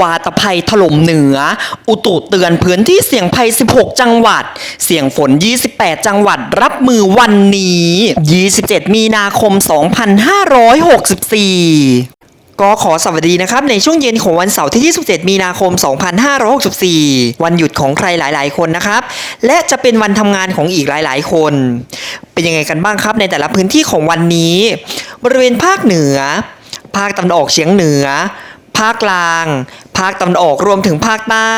วาตภัยถล่มเหนือ อุตุเตือนพื้นที่เสี่ยงภัย 16 จังหวัด เสี่ยงฝน 28 จังหวัดรับมือวันนี้ 27 มีนาคม 2564 ก็ขอสวัสดีนะครับ ในช่วงเย็นของวันเสาร์ที่ 27 มีนาคม 2564 วันหยุดของใครหลาย ๆ คนนะครับ และจะเป็นวันทำงานของอีกหลาย ๆ คน เป็นยังไงกันบ้างครับในแต่ละพื้นที่ของวันนี้ บริเวณภาคเหนือ ภาคตะวันออกเฉียงเหนือ ภาคกลาง ภาคตะวันออกรวมถึงภาคใต้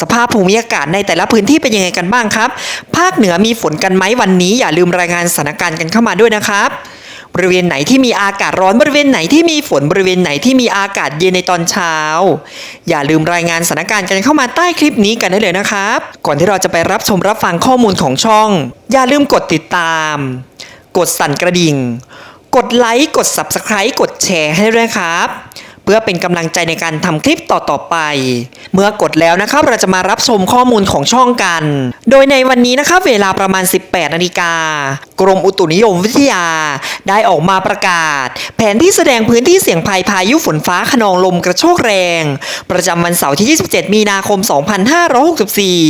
สภาพภูมิอากาศในแต่ละพื้นที่เป็นยังไงกันบ้างครับ ภาคเหนือมีฝนกันไหมวันนี้ อย่าลืมรายงานสถานการณ์กันเข้ามาด้วยนะครับบริเวณไหนที่มีอากาศร้อนบริเวณไหนที่มีฝนบริเวณไหนที่มีอากาศเย็นในตอนเช้า อย่าลืมรายงานสถานการณ์กันเข้ามาใต้คลิปนี้กันได้เลยนะครับ ก่อนที่เราจะไปรับชมรับฟังข้อมูลของช่อง อย่าลืมกดติดตาม กดสั่นกระดิ่ง กดไลค์กด Subscribe กดแชร์ให้ด้วยครับ เพื่อเป็นกำลังใจในการทำคลิปต่อๆไป เมื่อกดแล้วนะครับเราจะมารับชมข้อมูลของช่องกัน โดยในวันนี้นะครับเวลาประมาณ 18นาฬิกากรมอุตุนิยมวิทยา ได้ออกมาประกาศ แผนที่แสดงพื้นที่เสี่ยงภัยพายุฝนฟ้าขนองลมกระโชกแรง ประจำวันเสาร์ที่ 27 มีนาคม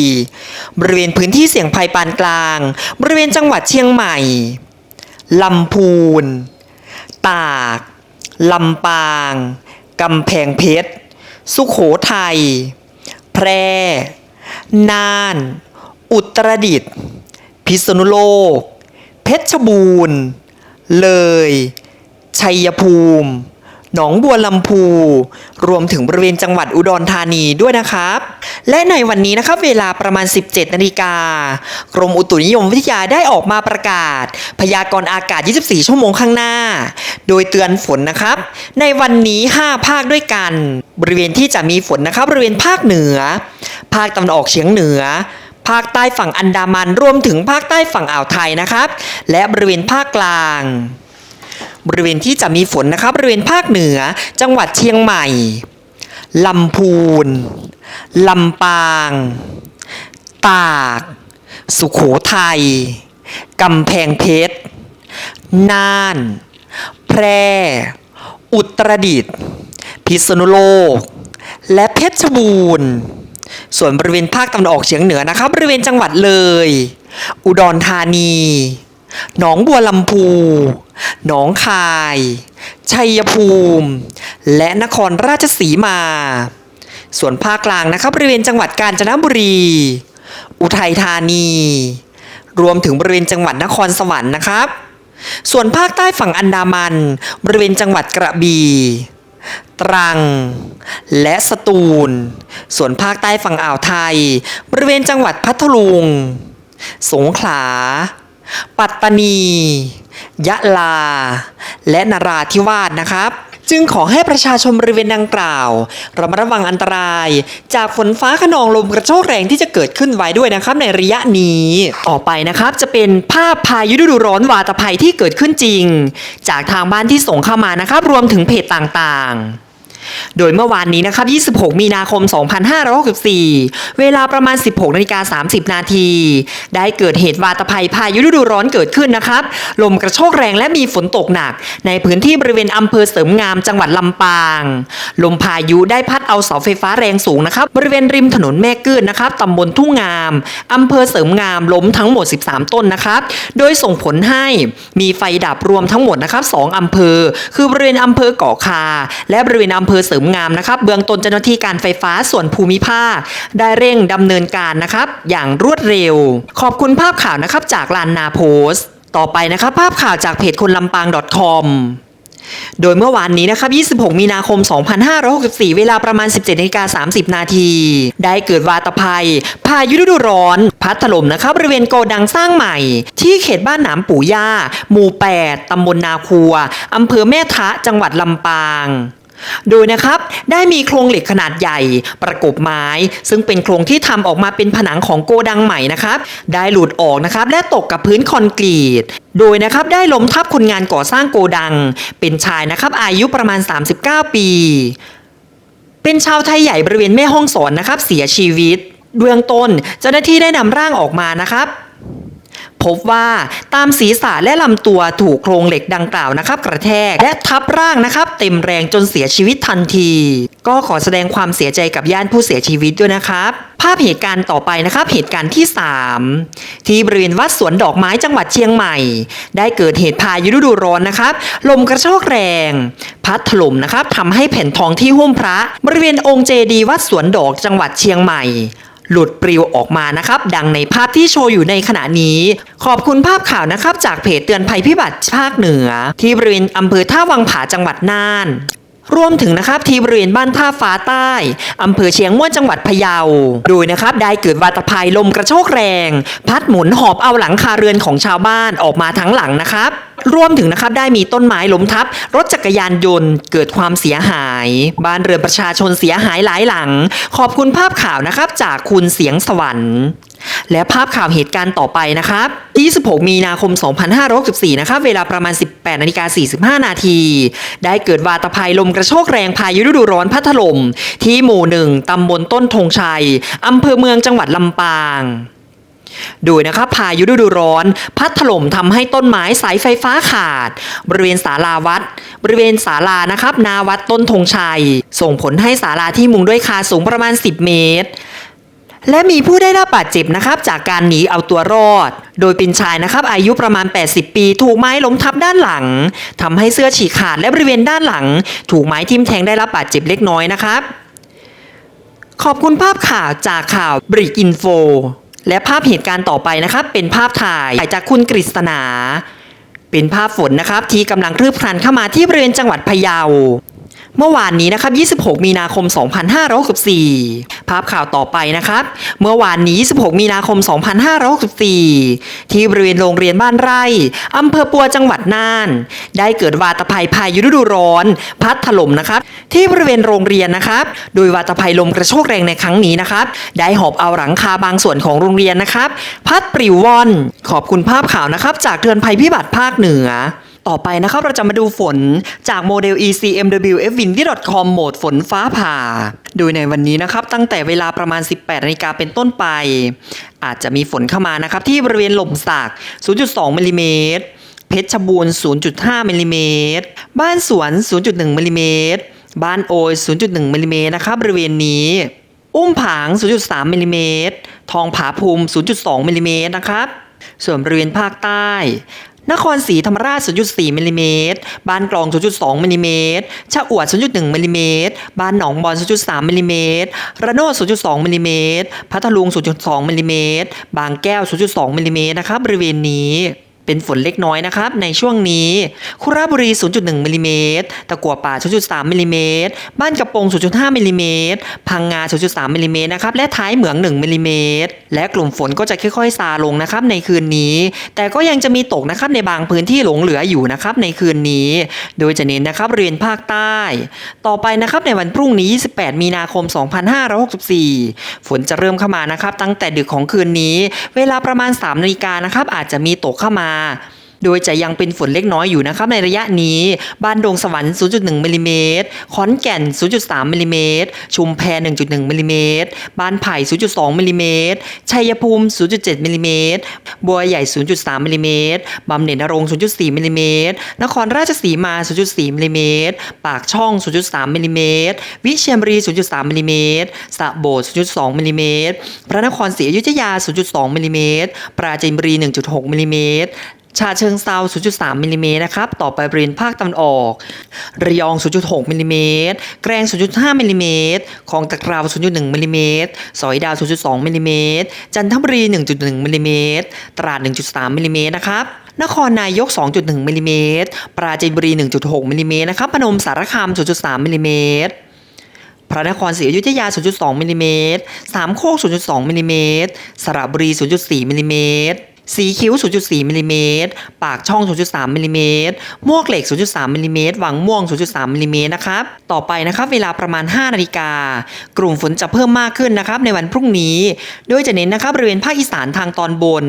2564 บริเวณพื้นที่เสี่ยงภัยปานกลาง บริเวณจังหวัดเชียงใหม่ลำพูน ตาก ลำปาง กำแพงเพชร สุขโขทัย แพร่ น่าน อุตรดิตถ์ พิษณุโลก เพชรบูรณ์ เลย ชัยภูมิ หนองบัวลำพู รวมถึงบริเวณจังหวัดอุดรธานีด้วยนะครับ และในวันนี้นะครับเวลาประมาณ 17 นาฬิกากรมอุตุนิยมวิทยาได้ออกมาประกาศ พยากรณ์อากาศ 24 ชั่วโมงข้างหน้า โดยเตือนฝนนะครับ ในวันนี้ 5 ภาคด้วยกัน บริเวณที่จะมีฝนนะครับบริเวณภาคเหนือ ภาคตะวันออกเฉียงเหนือภาคใต้ฝั่งอันดามันรวมถึงภาคใต้ฝั่งอ่าวไทยนะครับ และบริเวณภาคกลาง บริเวณที่จะมีฝนนะครับ บริเวณภาคเหนือ จังหวัดเชียงใหม่ ลำพูน ลำปาง ตาก สุขโขทัย กำแพงเพชร น่าน แพร่ อุตรดิตถ์ พิษณุโลก และเพชรบูรณ์ส่วนบริเวณภาคตะวันออกเฉียงเหนือนะครับ บริเวณจังหวัดเลย อุดรธานี หนองบัวลำพู หนองคาย ชัยภูมิ และนครราชสีมา ส่วนภาคกลางนะครับบริเวณจังหวัดกาญจนบุรี อุทัยธานี รวมถึงบริเวณจังหวัดนครสวรรค์นะครับ ส่วนภาคใต้ฝั่งอันดามัน บริเวณจังหวัดกระบี่ตรัง และสตูล ส่วนภาคใต้ฝั่งอ่าวไทย บริเวณจังหวัดพัทลุง สงขลา ปัตตานี ยะลา และนราธิวาสนะครับ จึงขอให้ประชาชนบริเวณดังกล่าวระมัดระวังอันตราย จากฝนฟ้าขนองลมกระโชกแรงที่จะเกิดขึ้นไว้ด้วยนะครับในระยะนี้ ต่อไปนะครับจะเป็นภาพพายุฤดูร้อนวาตภัยที่เกิดขึ้นจริง จากทางบ้านที่ส่งเข้ามานะครับ รวมถึงเพจต่างๆ โดยเมื่อวานนี้นะครับ 26 มีนาคม 2564 เวลาประมาณ 16นาฬิกา30 นาที ได้เกิดเหตุวาตภัยพายุฤดูร้อนเกิดขึ้นนะครับ ลมกระโชกแรงและมีฝนตกหนัก ในพื้นที่บริเวณอำเภอเสริมงามจังหวัดลำปาง ลมพายุได้พัดเอาเสาไฟฟ้าแรงสูงนะครับ บริเวณริมถนนแม่กื้นนะครับตำบลทุ่งงามอำเภอเสริมงามล้มทั้งหมด 13 ต้นนะครับ โดยส่งผลให้มีไฟดับรวมทั้งหมดนะครับ2อำเภอ คือบริเวณอำเภอเกาะคา และบริเวณอำเภอเสริมงามนะครับ เบื้องต้นเจ้าหน้าที่การไฟฟ้าส่วนภูมิภาค ได้เร่งดำเนินการนะครับ อย่างรวดเร็ว ขอบคุณภาพข่าวนะครับจากลานนาโพสต์ต่อไปนะครับภาพข่าวจากเพจคนลำปาง .com โดยเมื่อวานนี้นะครับ 26 มีนาคม 2564 เวลาประมาณ 17นาฬิกา30 นาที ได้เกิดวาตภัย พายุฤดูร้อน พัดถล่มนะครับ บริเวณโกดังสร้างใหม่ ที่เขตบ้านหนามปู่ย่า หมู่ 8 ตำบลนาคัว อำเภอแม่ทะ จังหวัดลำปาง โดยนะครับได้มีโครงเหล็กขนาดใหญ่ประกบไม้ ซึ่งเป็นโครงที่ทำออกมาเป็นผนังของโกดังใหม่นะครับ ได้หลุดออกนะครับและตกกับพื้นคอนกรีต โดยนะครับได้ล้มทับคนงานก่อสร้างโกดัง เป็นชายนะครับอายุประมาณ 39 ปี เป็นชาวไทยใหญ่บริเวณแม่ห้องสอนนะครับเสียชีวิตเบื้องต้นเจ้าหน้าที่ได้นำร่างออกมานะครับ พบว่าตามศีรษะและลำตัวถูกโครงเหล็กดังกล่าวนะครับ กระแทกและทับร่างนะครับ เต็มแรงจนเสียชีวิตทันที ก็ขอแสดงความเสียใจกับญาติผู้เสียชีวิตด้วยนะครับ ภาพเหตุการณ์ต่อไปนะครับ เหตุการณ์ที่ 3 ที่บริเวณวัดสวนดอกไม้จังหวัดเชียงใหม่ ได้เกิดเหตุพายุฤดูร้อนนะครับ ลมกระโชกแรง พัดถล่มนะครับทำให้แผ่นทองที่หุ้มพระ บริเวณองค์เจดีย์วัดสวนดอกจังหวัดเชียงใหม่ หลุดปลิวออกมานะครับ ดังในภาพที่โชว์อยู่ในขณะนี้ ขอบคุณภาพข่าวนะครับ จากเพจเตือนภัยพิบัติภาคเหนือ ที่บริเวณอำเภอท่าวังผาจังหวัดน่าน รวมถึงนะครับที่บริเวณบ้านท่าฟ้าใต้อำเภอเชียงม่วนจังหวัดพะเยา โดยนะครับได้เกิดวาตภัยลมกระโชกแรง พัดหมุนหอบเอาหลังคาเรือนของชาวบ้านออกมาทั้งหลังนะครับรวมถึงนะครับได้มีต้นไม้ล้มทับ รถจักรยานยนต์เกิดความเสียหาย บ้านเรือนประชาชนเสียหายหลายหลัง ขอบคุณภาพข่าวนะครับจากคุณเสียงสวรรค์ และภาพข่าวเหตุการณ์ต่อไปนะครับ 26 มีนาคม 2564 นะครับ เวลาประมาณ 18นาฬิกา45 นาที ได้เกิดวาตภัยลมกระโชกแรงพายุฤดูร้อนพัดถล่มที่หมู่หนึ่งตำบลต้นธงชัย อำเภอเมืองจังหวัดลำปางโดยนะครับพายุฤดูร้อน พัดถล่มทำให้ต้นไม้สายไฟฟ้าขาด บริเวณศาลาวัด บริเวณศาลานะครับนาวัดต้นธงชัย ส่งผลให้ศาลาที่มุงด้วยคาสูงประมาณ 10 เมตร และมีผู้ได้รับบาดเจ็บนะครับจากการหนีเอาตัวรอด โดยเป็นชายนะครับอายุประมาณ 80 ปีถูกไม้ล้มทับด้านหลังทำให้เสื้อฉีกขาดและบริเวณด้านหลัง ถูกไม้ทิ่มแทงได้รับบาดเจ็บเล็กน้อยนะครับ ขอบคุณภาพข่าวจากข่าวบริกอินโฟและภาพเหตุการณ์ต่อไปนะครับ เป็นภาพถ่ายจากคุณกฤษณาเป็นภาพฝนนะครับ ที่กำลังคลืบคลันเข้ามาที่บริเวณจังหวัดพะเยา เมื่อวานนี้นะครับ 26 มีนาคม 2564 ภาพข่าวต่อไปนะครับ เมื่อวานนี้ 26 มีนาคม 2564 ที่บริเวณโรงเรียนบ้านไร่ อำเภอปัวจังหวัดน่าน ได้เกิดวาตภัยพายุฤดูร้อน พัดถล่มนะครับ ที่บริเวณโรงเรียนนะครับ โดยวาตภัยลมกระโชกแรงในครั้งนี้นะครับ ได้หอบเอาหลังคาบางส่วนของโรงเรียนนะครับ พัดปลิวว่อน ขอบคุณภาพข่าวนะครับ จากเตือนภัยพิบัติภาคเหนือ ต่อไปนะครับเราจะมาดูฝนจากโมเดล ECMW fwindy.com โหมดฝนฟ้าผ่า โดยในวันนี้นะครับตั้งแต่เวลาประมาณ 18นาฬิกาเป็นต้นไป อาจจะมีฝนเข้ามานะครับที่บริเวณหล่มสัก 0.2มิลลิเมตรเพชรบูรณ์ 0.5มิลลิเมตรบ้านสวน 0.1มิลลิเมตรบ้านโอย0.1มิลลิเมตรนะครับบริเวณนี้ อุ้มผาง 0.3มิลลิเมตรทองผาภูมิ 0.2มิลลิเมตรนะครับส่วนบริเวณภาคใต้ นครศรีธรรมราช 0.4มิลลิเมตร บ้านกลอง 0.2มิลลิเมตร ชะอวด 0.1มิลลิเมตร บ้านหนองบอน 0.3มิลลิเมตร ระโนด 0.2มิลลิเมตร พัทลุง 0.2มิลลิเมตร บางแก้ว 0.2มิลลิเมตรนะครับบริเวณนี้ เป็นฝนเล็กน้อยนะครับในช่วงนี้ คุระบุรี 0.1มิลลิเมตรตะกัวป่า 0.3มิลลิเมตรบ้านกระโปรง0.5มิลลิเมตรพังงา 0.3มิลลิเมตรนะครับ และท้ายเหมือง 1มิลลิเมตรและกลุ่มฝนก็จะค่อยๆ ซาลงนะครับในคืนนี้ แต่ก็ยังจะมีตกนะครับในบางพื้นที่หลงเหลืออยู่นะครับในคืนนี้ โดยจะเน้นนะครับบริเวณภาคใต้ ต่อไปนะครับในวันพรุ่งนี้ 28 มีนาคม 2564 ฝนจะเริ่มเข้ามานะครับตั้งแต่ดึกของคืนนี้ เวลาประมาณ3นาฬิกานะครับอาจจะมีตกเข้ามาา โดยจะยังเป็นฝนเล็กน้อยอยู่นะครับในระยะนี้ บ้านดงสวรรค์ 0.1มิลิเมตรขอนแก่น 0.3มิลิเมตรชุมแพ 1.1มิลิเมตรบ้านไผ่ 0.2มิลิเมตรชัยภูมิ 0.7มิลิเมตรบัวใหญ่ 0.3มิลิเมตรบำเหน็จนรงค์0.4มิลิเมตรนครราชสีมา 0.4มิลิเมตรปากช่อง 0.3มิลิเมตรวิเชียรบุรี 0.3มิลิเมตรสระโบด 0.2มิลิเมตรพระนครศรีอยุธยา 0.2มิลิเมตรปราจีนบุรี 1.6มิลิเมตร ชาเชิงเซา 0.3มิลลิเมตรนะครับ ต่อไปบริเวณภาคตะวันออก ระยอง 0.6มิลลิเมตร แกรง 0.5มิลลิเมตรคลองตะกราว 0.1มิลลิเมตร สอยดาว 0.2มิลลิเมตร จันทบุรี 1.1มิลลิเมตร ตราด 1.3มิลลิเมตรนะครับ นครนายก 2.1มิลลิเมตร ปราจีนบุรี 1.6มิลลิเมตรนะครับ พนมสารคาม 0.3มิลลิเมตรพระนครศรีอยุธยา 0.2มิลลิเมตร สามโคก 0.2มิลลิเมตร สระบุรี 0.4มิลลิเมตร สีคิ้ว 0.4มิลลิเมตรปากช่อง 0.3มิลลิเมตรมวกเหล็ก 0.3มิลลิเมตรหวังม่วง 0.3มิลลิเมตรนะครับ ต่อไปนะครับ เวลาประมาณ 5 นาฬิกา กลุ่มฝนจะเพิ่มมากขึ้นนะครับ ในวันพรุ่งนี้ โดยจะเน้นนะครับบริเวณภาคอีสานทางตอนบน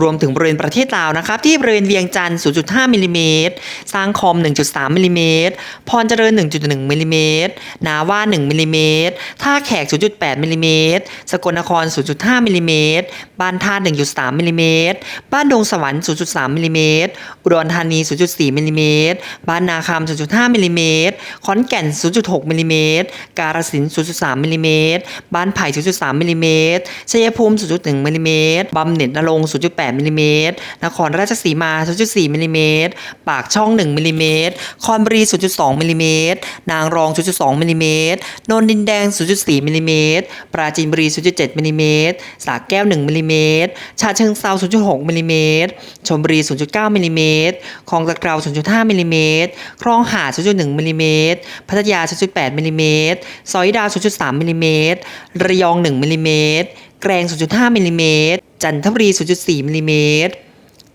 รวมถึงบริเวณประเทศลาวนะครับที่บริเวณเวียงจันทร์ 0.5มิลลิเมตรสร้างคอม 1.3มิลลิเมตรพรเจริญ 1.1มิลลิเมตรนาว่า1มิลลิเมตรท่าแขก 0.8มิลลิเมตรสกลนคร 0.5มิลลิเมตรบ้านท่า1.3มิลลิเมตรบ้านดงสวรรค์ 0.3มิลลิเมตรอุดรธานี 0.4มิลลิเมตรบ้านนาคำ 0.5มิลลิเมตรขอนแก่น 0.6มิลลิเมตรกาฬสินธุ์ 0.3มิลลิเมตรบ้านไผ่ 0.3มิลลิเมตรชัยภูมิ 0.1มิลลิเมตรบำเหน็จนรงค์ 0.8 8มิลลิเมตรนครราชสีมา 0.4มิลลิเมตรปากช่อง 1มิลลิเมตรคอนบุรี 0.2มิลลิเมตรนางรอง 0.2มิลลิเมตรนนดินแดง 0.4มิลลิเมตรปราจีนบุรี 0.7มิลลิเมตรสระแก้ว 1มิลลิเมตรชาเชิงเซา 0.6มิลลิเมตรชลบุรี 0.9มิลลิเมตรคลองตะเกรา0.5มิลลิเมตรคลองหาด 0.1มิลลิเมตรพัทยา 0.8มิลลิเมตรสอยดาว 0.3มิลลิเมตรระยอง 1มิลลิเมตร แกรง 0.5มิลลิเมตรจันทบุรี 0.4มิลลิเมตร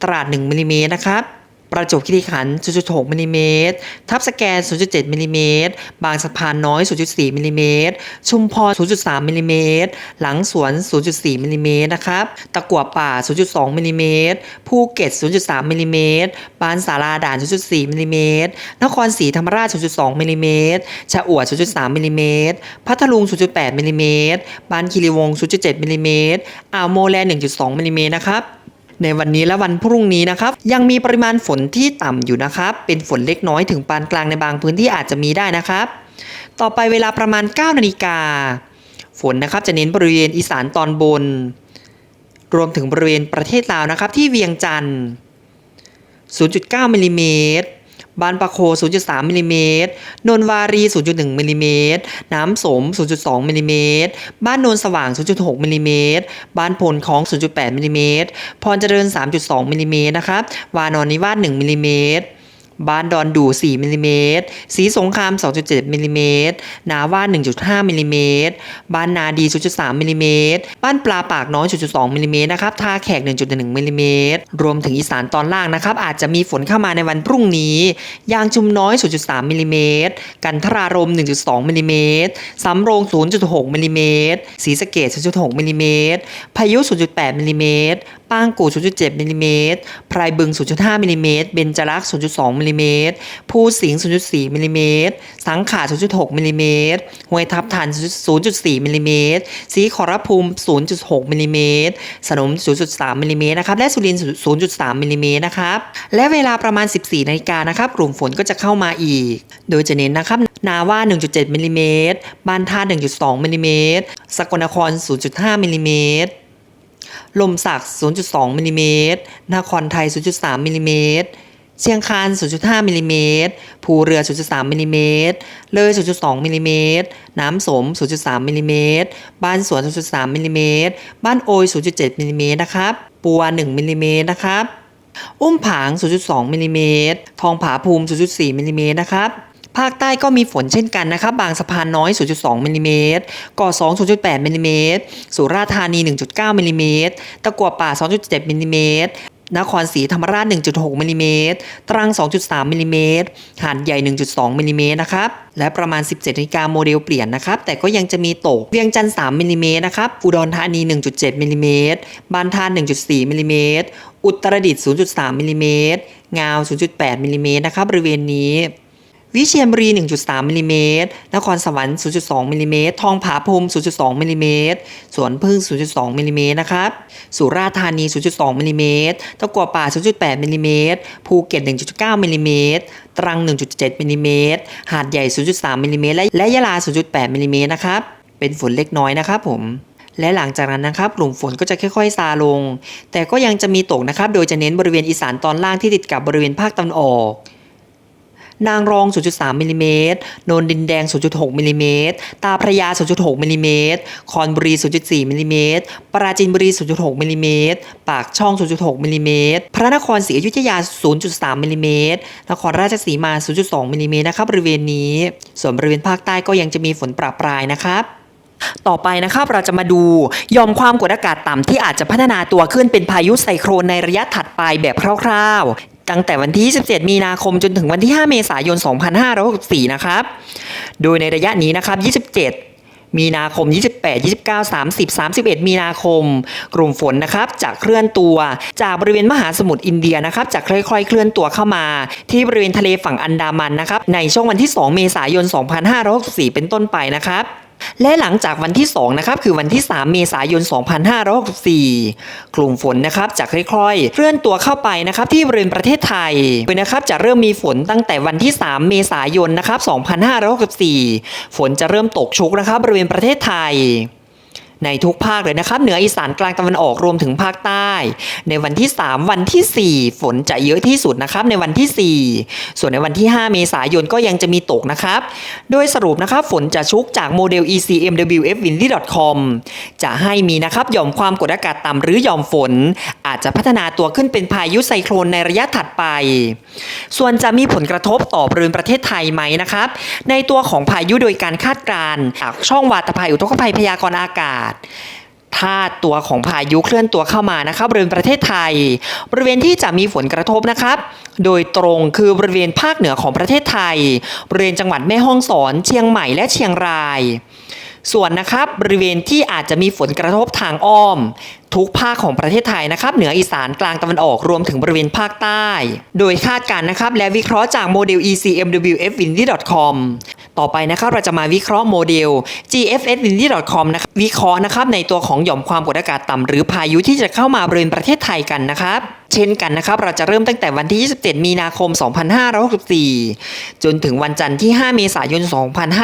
ตราด 1มิลลิเมตรนะครับ ประจวบคีรีขันธ์0.6มิลลิเมตร ทับสแกน 0.7มิลลิเมตร บางสะพานน้อย 0.4มิลลิเมตร ชุมพร 0.3มิลลิเมตร หลังสวน 0.4มิลลิเมตรนะครับ ตะกั่วป่า 0.2มิลลิเมตร ภูเก็ต 0.3มิลลิเมตรบ้านสาราด่าน 0.4มิลลิเมตร นครศรีธรรมราช 0.2มิลลิเมตร ชะอวด 0.3มิลลิเมตร พัทลุง 0.8มิลลิเมตรบ้านคีรีวง 0.7มิลลิเมตร อ่าวโมแล 1.2มิลลิเมตรนะครับ ในวันนี้และวันพรุ่งนี้นะครับ ยังมีปริมาณฝนที่ต่ำอยู่นะครับ เป็นฝนเล็กน้อยถึงปานกลางในบางพื้นที่อาจจะมีได้นะครับ ต่อไปเวลาประมาณ 9 นาฬิกา ฝนนะครับจะเน้นบริเวณอีสานตอนบน รวมถึงบริเวณประเทศลาวนะครับ ที่เวียงจันทร์ 0.9มิลลิเมตร บานปะโค 0.3มิลลิเมตรนนวารี 0.1มิลลิเมตรน้ำสม 0.2มิลลิเมตรบ้านโนนสว่าง 0.6มิลลิเมตรบ้านพลของ 0.8มิลลิเมตรพรเจริญ 3.2มิลลิเมตรนะครับ วานอนนิวาส1มิลลิเมตร บ้านดอนดู4มิลลิเมตรสีสงคราม 2.7มิลลิเมตรนาว่า 1.5มิลลิเมตรบ้านนาดี 0.3มิลลิเมตรบ้านปลาปากน้อย 0.2มิลลิเมตรนะครับ ท่าแขก 1.1มิลลิเมตรรวมถึงอีสานตอนล่างนะครับ อาจจะมีฝนเข้ามาในวันพรุ่งนี้ ยางชุมน้อย 0.3มิลลิเมตรกันทรารม 1.2มิลลิเมตรสำโรง 0.6มิลลิเมตรศรีสะเกด0.6มิลลิเมตรพายุ 0.8มิลลิเมตรป้างกู 0.7มิลลิเมตรไพรบึง 0.5มิลลิเมตรเบญจรักษ์ 0.2มิลลิเมตรภูสิง 0.4มิลลิเมตร สังขาร0.6มิลลิเมตร ห้วยทับทัน 0.4มิลลิเมตร สีขอรภูมิ 0.6มิลลิเมตร สนม 0.3มิลลิเมตรนะครับ และสุรินทร์0.3มิลลิเมตรนะครับ และเวลาประมาณ 14นาฬิกานะครับ กลุ่มฝนก็จะเข้ามาอีก โดยจะเน้นนะครับ นาว่า 1.7มิลลิเมตร บ้านท่า 1.2มิลลิเมตร สกลนคร 0.5มิลลิเมตรลมศักด์0.2มิลลิเมตร นครไทย 0.3มิลลิเมตร เชียงคาน 0.5มิลลิเมตรภูเรือ 0.3มิลลิเมตรเลย 0.2มิลลิเมตรน้ำสม 0.3มิลลิเมตรบ้านสวน 0.3มิลลิเมตรบ้านโอย 0.7มิลลิเมตรนะครับ ปัว 1มิลลิเมตรนะครับ อุ้มผาง 0.2มิลลิเมตรทองผาภูมิ 0.4มิลลิเมตรนะครับภาคใต้ก็มีฝนเช่นกันนะครับ บางสะพานน้อย 0.2มิลลิเมตรก่อ2 0.8มิลลิเมตรสุราษฎร์ธานี 1.9มิลลิเมตรตะกัวป่า 2.7มิลลิเมตร นครศรีธรรมราช 1.6มิลลิเมตรตรัง 2.3มิลลิเมตรหาดใหญ่ 1.2มิลลิเมตรนะครับ และประมาณ 17นาฬิกาโมเดลเปลี่ยนนะครับ แต่ก็ยังจะมีตก เวียงจันทร์3มิลลิเมตรนะครับ อุดรธานี 1.7มิลลิเมตรบานทาน 1.4มิลลิเมตรอุตรดิตถ์0.3มิลลิเมตรงาว 0.8มิลลิเมตรนะครับ บริเวณนี้ วิเชียรบุรี 1.3 มิลลิเมตร นครสวรรค์ 0.2 มิลลิเมตร ทองผาภูมิ 0.2 มิลลิเมตร สวนพึ่ง 0.2 มิลลิเมตรนะครับ สุราษฎร์ธานี 0.2 มิลลิเมตร ตะกัวป่า 0.8 มิลลิเมตร ภูเก็ต 1.9 มิลลิเมตร ตรัง 1.7 มิลลิเมตร หาดใหญ่ 0.3 มิลลิเมตรและและยะลา 0.8 มิลลิเมตรนะครับ เป็นฝนเล็กน้อยนะครับผม และหลังจากนั้นนะครับกลุ่มฝนก็จะค่อยๆซาลง แต่ก็ยังจะมีตกนะครับ โดยจะเน้นบริเวณอีสานตอนล่างที่ติดกับบริเวณภาคตะวันออก นางรอง 0.3มิลลิเมตรโนนดินแดง 0.6มิลลิเมตรตาพระยา 0.6มิลลิเมตรคอนบุรี 0.4มิลลิเมตรปราจีนบุรี 0.6มิลลิเมตรปากช่อง 0.6มิลลิเมตรพระนครศรีอยุธยา 0.3มิลลิเมตรนครราชสีมา 0.2มิลลิเมตรนะครับบริเวณนี้ ส่วนบริเวณภาคใต้ก็ยังจะมีฝนประปรายนะครับต่อไปนะครับเราจะมาดูยอมความกดอากาศต่ำที่อาจจะพัฒนาตัวขึ้นเป็นพายุไซโครนในระยะถัดไปแบบคร่าว ตั้งแต่วันที่ 27 มีนาคมจนถึงวันที่ 5 เมษายน 2564 นะครับ โดยในระยะนี้นะครับ 27 มีนาคม 28 29 30 31 มีนาคม กลุ่มฝนนะครับจะเคลื่อนตัวจากบริเวณมหาสมุทรอินเดียนะครับจะค่อยๆ เคลื่อนตัวเข้ามา ที่บริเวณทะเลฝั่งอันดามันนะครับในช่วงวันที่ 2 เมษายน 2564 เป็นต้นไปนะครับ และหลังจากวันที่2นะครับคือวันที่ 3 เมษายน 2564 กลุ่มฝนนะครับจะค่อยๆเคลื่อนตัวเข้าไปนะครับที่บริเวณประเทศไทยโดยนะครับจะเริ่มมีฝนตั้งแต่วันที่ 3 เมษายนนะครับ2564 ฝนจะเริ่มตกชุกนะครับบริเวณประเทศไทย ในทุกภาคเลยนะครับ เหนืออีสานกลางตะวันออกรวมถึงภาคใต้ ในวันที่ 3 วันที่ 4 ฝนจะเยอะที่สุดนะครับในวันที่ 4 ส่วนในวันที่ 5 เมษายนก็ยังจะมีตกนะครับ โดยสรุปนะครับฝนจะชุกจากโมเดล ECMWF-windy.com จะให้มีนะครับหย่อมความกดอากาศต่ำหรือหย่อมฝน อาจจะพัฒนาตัวขึ้นเป็นพายุไซโคลนในระยะถัดไป ส่วนจะมีผลกระทบต่อบริเวณประเทศไทยไหมนะครับ ในตัวของพายุโดยการคาดการณ์จากช่องวาตภัยอุทกภัยพยากรณ์อากาศถ้าตัวของพายุเคลื่อนตัวเข้ามานะครับบริเวณประเทศไทย บริเวณที่จะมีฝนกระทบนะครับ โดยตรงคือบริเวณภาคเหนือของประเทศไทย บริเวณจังหวัดแม่ฮ่องสอน เชียงใหม่และเชียงราย ส่วนนะครับบริเวณที่อาจจะมีฝนกระทบทางอ้อม ทุกภาคของประเทศไทยนะครับเหนืออีสานกลางตะวันออกรวมถึงบริเวณภาคใต้ โดยคาดการณ์นะครับและวิเคราะห์จากโมเดล ECMWF-windy.com ต่อไปนะครับเราจะมาวิเคราะห์โมเดล GFS-windy.com นะครับวิเคราะห์นะครับในตัวของหย่อมความกดอากาศต่ำหรือพายุที่จะเข้ามาบริเวณประเทศไทยกันนะครับเช่นกันนะครับเราจะเริ่มตั้งแต่วันที่ 27 มีนาคม 2564 จนถึงวันจันทร์ที่ 5 เมษายน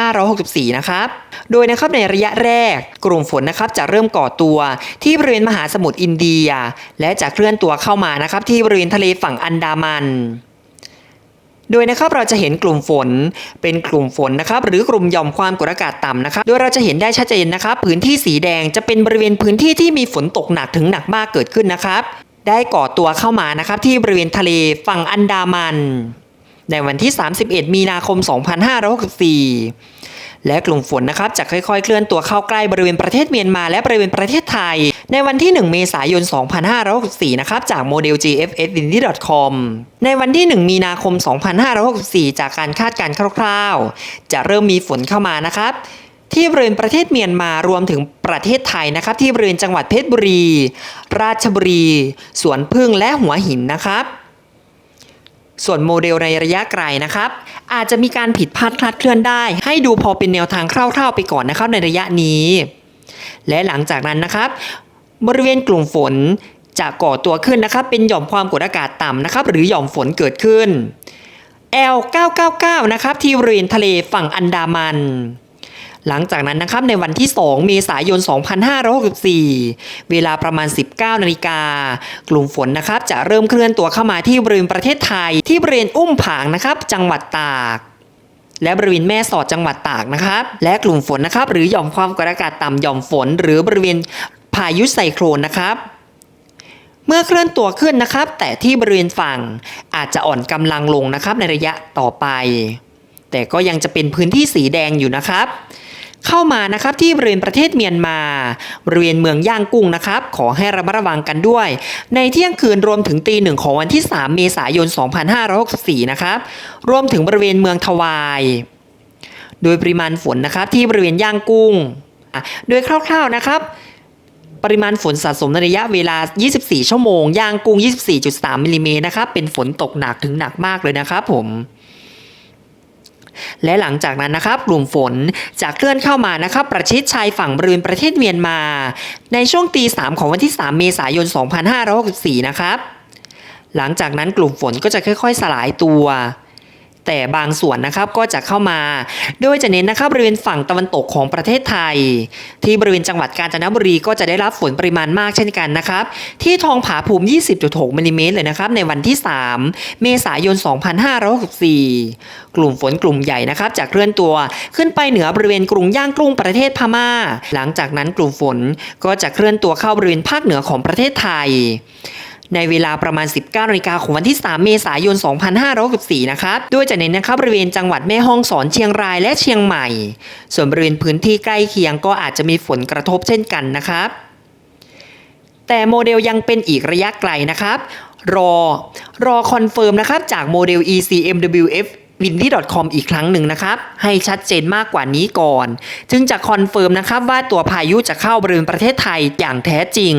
2564 นะครับ โดยนะครับในระยะแรกกลุ่มฝนนะครับจะเริ่มก่อตัวที่บริเวณมหาาสมุทรอินเดีย และจะเคลื่อนตัวเข้ามานะครับที่บริเวณทะเลฝั่งอันดามันโดยนะครับเราจะเห็นกลุ่มฝนเป็นกลุ่มฝนนะครับหรือกลุ่มหย่อมความกดอากาศต่ำนะครับ โดยเราจะเห็นได้ชัดเจนนะครับพื้นที่สีแดงจะเป็นบริเวณพื้นที่ที่มีฝนตกหนักถึงหนักมากเกิดขึ้นนะครับ ได้ก่อตัวเข้ามานะครับที่บริเวณทะเลฝั่งอันดามัน ในวันที่ 31 มีนาคม 2564 และกลุ่มฝนนะครับจะค่อยๆ เคลื่อนตัวเข้าใกล้บริเวณประเทศเมียนมาและบริเวณประเทศไทย ในวันที่ 1 เมษายน 2564 นะครับ จากโมเดล gfsindy com ในวันที่ 1 มีนาคม 2564 จากการคาดการณ์คร่าวๆ จะเริ่มมีฝนเข้ามานะครับที่บริเวณประเทศเมียนมารวมถึงประเทศไทยนะครับ ที่บริเวณจังหวัดเพชรบุรี ราชบุรี สวนพึ่งและหัวหินนะครับ ส่วนโมเดลในระยะไกลนะครับ อาจจะมีการผิดพลาดคลาดเคลื่อนได้ ให้ดูพอเป็นแนวทางคร่าวๆไปก่อนนะครับในระยะนี้ และหลังจากนั้นนะครับ บริเวณกลุ่มฝนจะก่อตัวขึ้นนะครับ เป็นหย่อมความกดอากาศต่ำนะครับ หรือหย่อมฝนเกิดขึ้น L 999 นะครับที่บริเวณทะเลฝั่งอันดามัน หลังจากนั้นนะครับในวันที่ 2 เมษายน 2564 เวลาประมาณ 19นาฬิกากลุ่มฝนนะครับจะเริ่มเคลื่อนตัวเข้ามาที่บริเวณประเทศไทย ที่บริเวณอุ้มผางนะครับ จังหวัดตาก และบริเวณแม่สอดจังหวัดตากนะครับ และกลุ่มฝนนะครับ หรือหย่อมความกดอากาศต่ำหย่อมฝน หรือบริเวณพายุไซโครนนะครับเมื่อเคลื่อนตัวขึ้นนะครับ แต่ที่บริเวณฝั่งอาจจะอ่อนกำลังลงนะครับในระยะต่อไป แต่ก็ยังจะเป็นพื้นที่สีแดงอยู่นะครับ เข้ามานะครับที่บริเวณประเทศเมียนมา บริเวณเมืองย่างกุ้งนะครับ ขอให้ระมัดระวังกันด้วย ในเที่ยงคืนรวมถึงตีหนึ่งของวันที่ 3 เมษายน 2564 นะครับ รวมถึงบริเวณเมืองทวาย โดยปริมาณฝนนะครับที่บริเวณย่างกุ้ง โดยคร่าวๆนะครับปริมาณฝนสะสมในระยะเวลา 24 ชั่วโมง ย่างกุ้ง 24.3มิลลิเมตรนะครับ เป็นฝนตกหนักถึงหนักมากเลยนะครับผม และหลังจากนั้นนะครับกลุ่มฝนจะเคลื่อนเข้ามานะครับประชิดชายฝั่งบริเวณประเทศเมียนมา ในช่วงตีสามของวันที่ 3 เมษายน 2564 นะครับ หลังจากนั้นกลุ่มฝนก็จะค่อย ๆ สลายตัว แต่บางส่วนนะครับก็จะเข้ามา โดยจะเน้นนะครับบริเวณฝั่งตะวันตกของประเทศไทย ที่บริเวณจังหวัดกาญจนบุรีก็จะได้รับฝนปริมาณมากเช่นกันนะครับ ที่ทองผาภูมิ 20.6มิลลิเมตรเลยนะครับในวันที่ 3 เมษายน 2564 กลุ่มฝนกลุ่มใหญ่นะครับจะเคลื่อนตัวขึ้นไปเหนือบริเวณกรุงย่างกรุงประเทศพม่า หลังจากนั้นกลุ่มฝนก็จะเคลื่อนตัวเข้าบริเวณภาคเหนือของประเทศไทย ในเวลาประมาณ 19นาฬิกาของวันที่ 3 เมษายน 2564 นะครับ โดยจะเน้นนะครับบริเวณจังหวัดแม่ฮ่องสอนเชียงรายและเชียงใหม่ ส่วนบริเวณพื้นที่ใกล้เคียงก็อาจจะมีฝนกระทบเช่นกันนะครับ แต่โมเดลยังเป็นอีกระยะไกลนะครับ รอ รอคอนเฟิร์มนะครับจากโมเดล ECMWF วินดี้ .com อีกครั้งหนึ่งนะครับ ให้ชัดเจนมากกว่านี้ก่อน จึงจะคอนเฟิร์มนะครับว่าตัวพายุจะเข้าบริเวณประเทศไทยอย่างแท้จริง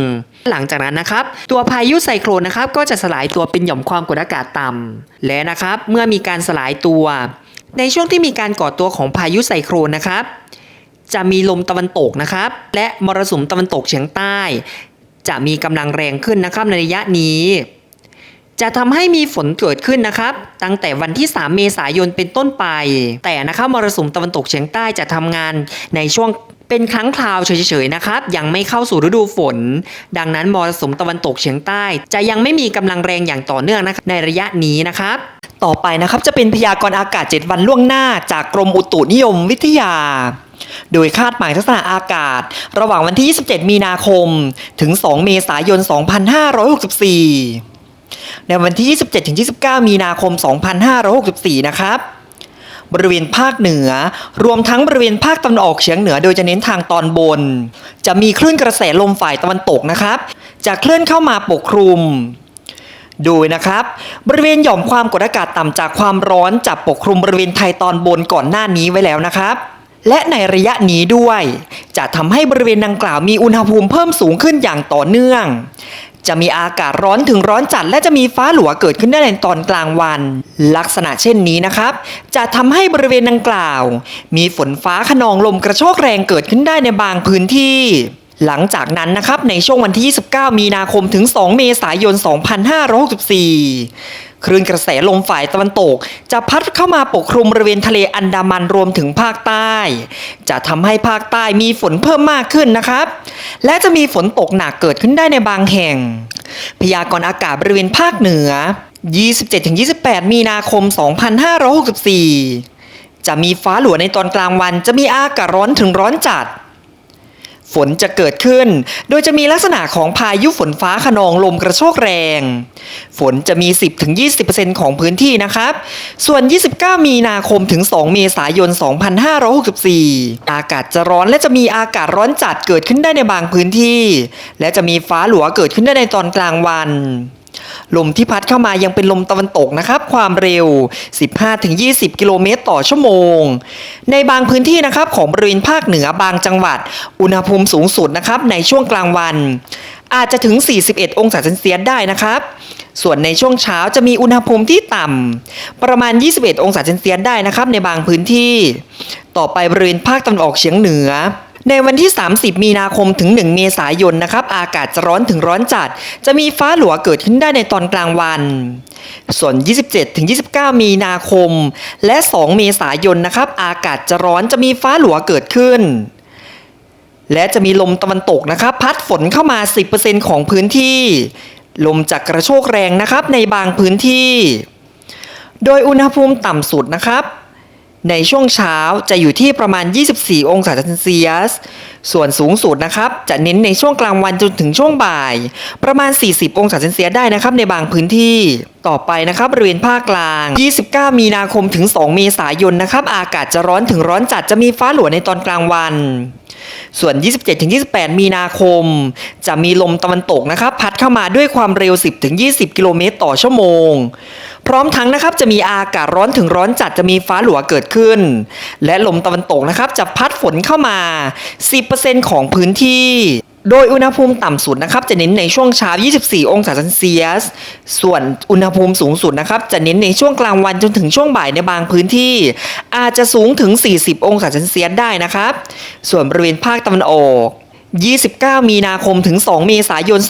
หลังจากนั้นนะครับ ตัวพายุไซโครนนะครับ ก็จะสลายตัวเป็นหย่อมความกดอากาศต่ำและนะครับเมื่อมีการสลายตัว ในช่วงที่มีการก่อตัวของพายุไซโครนนะครับจะมีลมตะวันตกนะครับ และมรสุมตะวันตกเฉียงใต้ จะมีกำลังแรงขึ้นนะครับในระยะนี้ จะทำให้มีฝนเกิดขึ้นนะครับ ตั้งแต่วันที่ 3 เมษายนเป็นต้นไป แต่นะครับมรสุมตะวันตกเฉียงใต้จะทำงานในช่วงเป็นครั้งคราวเฉยๆนะครับ ยังไม่เข้าสู่ฤดูฝน ดังนั้นมรสุมตะวันตกเฉียงใต้ จะยังไม่มีกำลังแรงอย่างต่อเนื่องนะครับในระยะนี้นะครับ ต่อไปนะครับจะเป็นพยากรณ์อากาศ 7 วันล่วงหน้า จากกรมอุตุนิยมวิทยาโดยคาดหมายลักษณะอากาศ ระหว่างวันที่ 27 มีนาคม ถึง 2 เมษายน 2564 ในวันที่ 27ถึง29 มีนาคม 2564 นะครับบริเวณภาคเหนือ รวมทั้งบริเวณภาคตะวันออกเฉียงเหนือโดยจะเน้นทางตอนบน จะมีคลื่นกระแสลมฝ่ายตะวันตกนะครับ จะเคลื่อนเข้ามาปกคลุมโดยนะครับ บริเวณหย่อมความกดอากาศต่ำจากความร้อนจะปกคลุมบริเวณไทยตอนบนก่อนหน้านี้ไว้แล้วนะครับ และในระยะนี้ด้วย จะทำให้บริเวณดังกล่าวมีอุณหภูมิเพิ่มสูงขึ้นอย่างต่อเนื่อง จะมีอากาศร้อนถึงร้อนจัด และจะมีฟ้าหลัวเกิดขึ้นได้ในตอนกลางวัน ลักษณะเช่นนี้นะครับ จะทำให้บริเวณดังกล่าว มีฝนฟ้าขนองลมกระโชกแรงเกิดขึ้นได้ในบางพื้นที่ หลังจากนั้นนะครับในช่วงวันที่ 29 มีนาคมถึง 2 เมษายน 2564 คลื่นกระแสลมฝ่ายตะวันตก จะพัดเข้ามาปกคลุมบริเวณทะเลอันดามันรวมถึงภาคใต้ จะทำให้ภาคใต้มีฝนเพิ่มมากขึ้นนะครับ และจะมีฝนตกหนักเกิดขึ้นได้ในบางแห่ง พยากรณ์อากาศบริเวณภาคเหนือ 27-28 มีนาคม 2564 จะมีฟ้าหลัวในตอนกลางวัน จะมีอากาศร้อนถึงร้อนจัด ฝนจะเกิดขึ้น โดยจะมีลักษณะของพายุฝนฟ้าขนองลมกระโชกแรง ฝนจะมี 10-20%ของพื้นที่นะครับ ส่วน 29 มีนาคมถึง 2 เมษายน 2564 อากาศจะร้อนและจะมีอากาศร้อนจัดเกิดขึ้นได้ในบางพื้นที่ และจะมีฟ้าหลัวเกิดขึ้นได้ในตอนกลางวัน ลมที่พัดเข้ามายังเป็นลมตะวันตกนะครับ ความเร็ว 15-20 กิโลเมตรต่อชั่วโมง ในบางพื้นที่นะครับของบริเวณภาคเหนือบางจังหวัด อุณหภูมิสูงสุดนะครับในช่วงกลางวัน อาจจะถึง 41 องศาเซนเซียสได้นะครับ ส่วนในช่วงเช้าจะมีอุณหภูมิที่ต่ำประมาณ 21 องศาเซนเซียสได้นะครับในบางพื้นที่ ต่อไปบริเวณภาคตะวันออกเฉียงเหนือ ในวันที่ 30 มีนาคมถึง 1 เมษายนนะครับ อากาศจะร้อนถึงร้อนจัด จะมีฟ้าหลัวเกิดขึ้นได้ในตอนกลางวัน ส่วน 27 ถึง 29 มีนาคม และ 2 เมษายนนะครับ อากาศจะร้อนจะมีฟ้าหลัวเกิดขึ้น และจะมีลมตะวันตกนะครับ พัดฝนเข้ามา 10%ของพื้นที่ ลมจากกระโชกแรงนะครับในบางพื้นที่ โดยอุณหภูมิต่ำสุดนะครับ ในช่วงเช้าจะอยู่ที่ประมาณ 24 องศาเซนเซียส ส่วนสูงสุดนะครับ จะเน้นในช่วงกลางวันจนถึงช่วงบ่าย ประมาณ 40 องศาเซนเซียสได้นะครับในบางพื้นที่ ต่อไปนะครับบริเวณภาคกลาง 29 มีนาคมถึง 2 เมษายนนะครับ อากาศจะร้อนถึงร้อนจัดจะมีฟ้าหลัวในตอนกลางวัน ส่วน 27-28 มีนาคม จะมีลมตะวันตกนะครับ พัดเข้ามาด้วยความเร็ว 10-20 กิโลเมตรต่อชั่วโมง พร้อมทั้งนะครับจะมีอากาศร้อนถึงร้อนจัดจะมีฟ้าหลัวเกิดขึ้น และลมตะวันตกนะครับจะพัดฝนเข้ามา 10%ของพื้นที่ โดยอุณหภูมิต่ำสุดนะครับจะเน้นในช่วงเช้า 24 องศาเซนเซียส ส่วนอุณหภูมิสูงสุดนะครับจะเน้นในช่วงกลางวันจนถึงช่วงบ่ายในบางพื้นที่ อาจจะสูงถึง 40 องศาเซนเซียสได้นะครับ ส่วนบริเวณภาคตะวันออก 29 มีนาคมถึง 2 เมษายน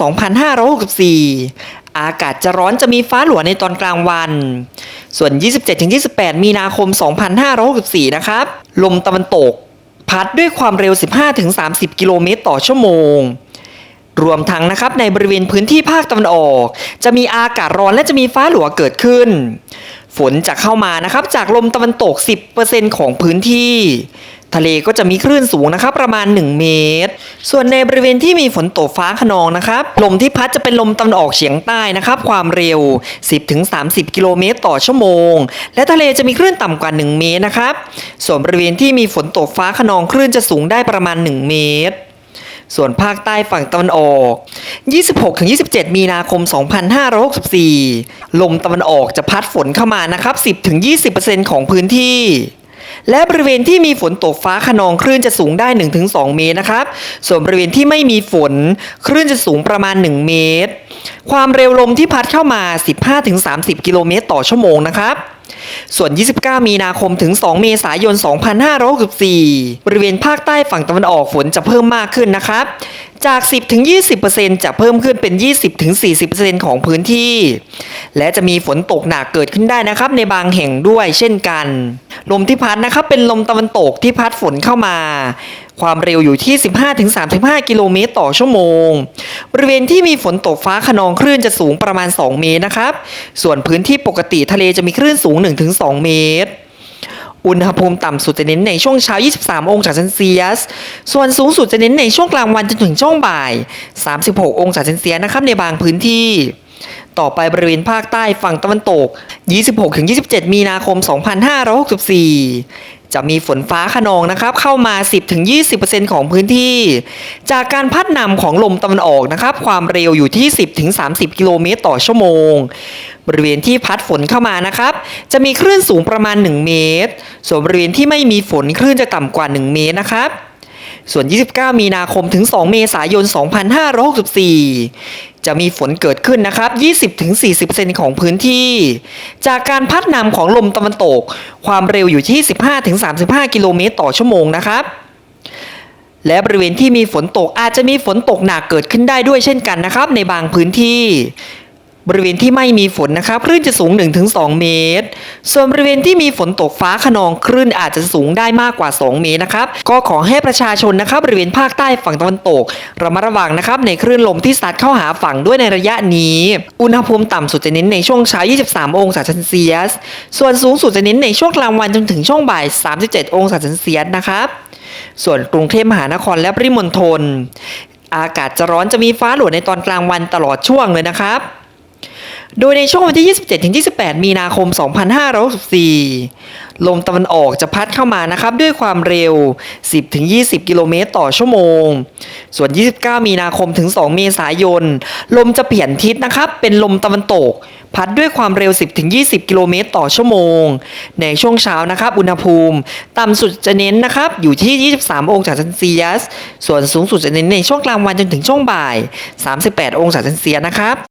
2564 อากาศจะร้อนจะมีฟ้าหลัวในตอนกลางวัน ส่วน 27-28 มีนาคม 2564 นะครับ ลมตะวันตก พัดด้วยความเร็ว 15-30 กิโลเมตรต่อชั่วโมง รวมทั้งนะครับในบริเวณพื้นที่ภาคตะวันออก จะมีอากาศร้อนและจะมีฟ้าหลัวเกิดขึ้น ฝนจะเข้ามานะครับจากลมตะวันตก 10%ของพื้นที่ ทะเลก็จะมีคลื่นสูงนะครับประมาณ 1 เมตร ส่วนในบริเวณที่มีฝนตกฟ้าขนองนะครับลมที่พัดจะเป็นลมตะวันออกเฉียงใต้นะครับความเร็ว 10-30 กิโลเมตรต่อชั่วโมง และทะเลจะมีคลื่นต่ำกว่า 1 เมตรนะครับส่วนบริเวณที่มีฝนตกฟ้าขนองคลื่นจะสูงได้ประมาณ 1 เมตรส่วนภาคใต้ฝั่งตะวันออก 26-27 มีนาคม 2564 ลมตะวันออกจะพัดฝนเข้ามานะครับ 10-20%ของพื้นที่ และบริเวณที่มีฝนตกฟ้าขนองคลื่นจะสูงได้ 1-2 เมตรนะครับ ส่วนบริเวณที่ไม่มีฝนคลื่นจะสูงประมาณ 1 เมตร ความเร็วลมที่พัดเข้ามา 15-30 กิโลเมตรต่อชั่วโมงนะครับ ส่วน 29 มีนาคมถึง 2 เมษายน 2564 บริเวณภาคใต้ฝั่งตะวันออกฝนจะเพิ่มมากขึ้นนะครับ จาก 10 ถึง 20%จะเพิ่มขึ้นเป็น 20-40%ของพื้นที่ และจะมีฝนตกหนักเกิดขึ้นได้นะครับ ในบางแห่งด้วยเช่นกัน ลมที่พัดนะครับเป็นลมตะวันตกที่พัดฝนเข้ามา ความเร็วอยู่ที่ 15-35 กิโลเมตรต่อชั่วโมง บริเวณที่มีฝนตกฟ้าขนองคลื่นจะสูงประมาณ 2 เมตรนะครับ ส่วนพื้นที่ปกติทะเลจะมีคลื่นสูง 1-2 เมตรอุณหภูมิต่ำสุดจะเน้นในช่วงเช้า 23 องศาเซนเซียส ส่วนสูงสุดจะเน้นในช่วงกลางวันจนถึงช่วงบ่าย 36 องศาเซนเซียสนะครับในบางพื้นที่ ต่อไปบริเวณภาคใต้ฝั่งตะวันตก 26-27 มีนาคม 2564 จะมีฝนฟ้าขนองนะครับ เข้ามา 10-20%ของพื้นที่ จากการพัดนำของลมตะวันออกนะครับ ความเร็วอยู่ที่ 10-30 กิโลเมตรต่อชั่วโมง บริเวณที่พัดฝนเข้ามานะครับ จะมีคลื่นสูงประมาณ 1 เมตร ส่วนบริเวณที่ไม่มีฝนคลื่นจะต่ำกว่า 1 เมตรนะครับ ส่วน 29 มีนาคมถึง 2 เมษายน 2564 จะมีฝนเกิดขึ้นนะครับ 20-40%ของพื้นที่ จากการพัดนำของลมตะวันตก ความเร็วอยู่ที่ 15-35 กิโลเมตรต่อชั่วโมงนะครับ และบริเวณที่มีฝนตกอาจจะมีฝนตกหนักเกิดขึ้นได้ด้วยเช่นกันนะครับ ในบางพื้นที่ บริเวณที่ไม่มีฝนนะครับคลื่นจะสูง 1-2 เมตร ส่วนบริเวณที่มีฝนตกฟ้าขนองคลื่นอาจจะสูงได้มากกว่า 2 เมตรนะครับ ก็ขอให้ประชาชนนะครับบริเวณภาคใต้ฝั่งตะวันตกระมัดระวังนะครับในคลื่นลมที่ซัดเข้าหาฝั่งด้วยในระยะนี้ อุณหภูมิต่ำสุดจะเน้นในช่วงเช้า 23 องศาเซนเซียส ส่วนสูงสุดจะเน้นในช่วงกลางวันจนถึงช่วงบ่าย 37 องศาเซนเซียสนะครับ ส่วนกรุงเทพมหานครและปริมณฑลอากาศจะร้อนจะมีฟ้าหลวในตอนกลางวันตลอดช่วงเลยนะครับ โดยในช่วงวันที่ 27-28 มีนาคม 2564 ลมตะวันออกจะพัดเข้ามานะครับด้วยความเร็ว 10-20 กิโลเมตรต่อชั่วโมง ส่วน 29 มีนาคมถึง 2 เมษายน ลมจะเปลี่ยนทิศนะครับ เป็นลมตะวันตก พัดด้วยความเร็ว 10-20 กิโลเมตรต่อชั่วโมง ในช่วงเช้านะครับ อุณหภูมิ ต่ำสุดจะเน้นนะครับ อยู่ที่ 23 องศาเซนเซียส ส่วนสูงสุดจะเน้นในช่วงกลางวันจนถึงช่วงบ่าย 38 องศาเซนเซียสนะครับ